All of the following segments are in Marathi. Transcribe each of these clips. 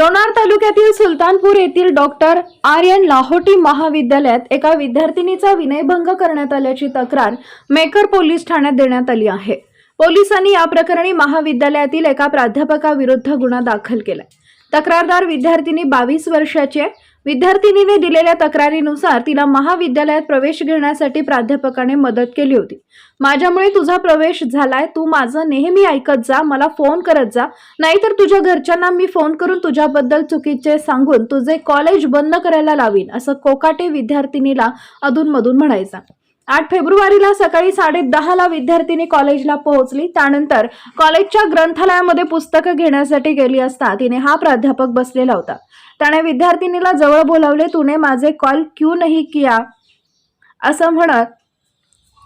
लोणार तालुक्यातील सुलतानपूर येथील डॉक्टर आर्यन लाहोटी महाविद्यालयात एका विद्यार्थिनीचा विनयभंग करण्यात आल्याची तक्रार मेकर पोलीस ठाण्यात देण्यात आली आहे. पोलिसांनी या प्रकरणी महाविद्यालयातील एका प्राध्यापकाविरुद्ध गुन्हा दाखल केला तक्रारदार विद्यार्थिनी बावीस वर्षाची आहे विद्यार्थिनीने दिलेल्या तक्रारीनुसार तिला महाविद्यालयात प्रवेश घेण्यासाठी प्राध्यापकाने मदत केली होती. माझ्यामुळे तुझा प्रवेश झालाय तू माझं नेहमी ऐकत जा मला फोन करत जा. नाहीतर तुझ्या घरच्यांना मी फोन करून तुझ्याबद्दल चुकीचे सांगून तुझे कॉलेज बंद करायला लावीन असं कोकाटे विद्यार्थिनीला अधूनमधून म्हणायचा. आठ फेब्रुवारीला सकाळी साडे दहाला विद्यार्थिनी कॉलेजला पोहोचली. त्यानंतर कॉलेजच्या ग्रंथालयामध्ये पुस्तकं घेण्यासाठी गेली असता तिने हा प्राध्यापक बसलेला होता. त्याने विद्यार्थिनीला जवळ बोलावले तुने माझे कॉल क्यू नाही किया? असं म्हणत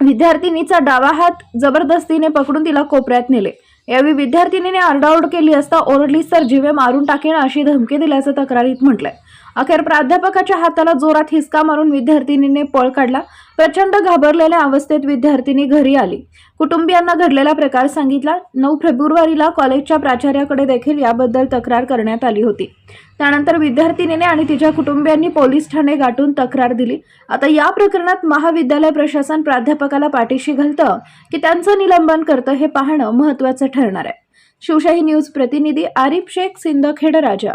विद्यार्थिनीचा डावा हात जबरदस्तीने पकडून तिला कोपऱ्यात नेले. यावेळी विद्यार्थिनीने आरडाओरड केली असता ओरडली तर जीवे मारून टाकेन अशी धमकी दिल्याचं तक्रारीत म्हटलंय. अखेर प्राध्यापकाच्या हाताला जोरात हिसका मारून विद्यार्थिनीने पळ काढला. प्रचंड घाबरलेल्या अवस्थेत विद्यार्थिनी घरी आली. कुटुंबियांना घडलेला प्रकार सांगितला. नऊ फेब्रुवारीला कॉलेजच्या प्राचार्याकडे देखील याबद्दल तक्रार करण्यात आली होती. त्यानंतर विद्यार्थिनीने आणि तिच्या कुटुंबियांनी पोलीस ठाणे गाठून तक्रार दिली. आता या प्रकरणात महाविद्यालय प्रशासन प्राध्यापकाला पाठीशी घालतं की त्यांचं निलंबन करतं हे पाहणं महत्त्वाचं ठरणार आहे. शिवशाही न्यूज प्रतिनिधी आरिफ शेख सिंदखेड राजा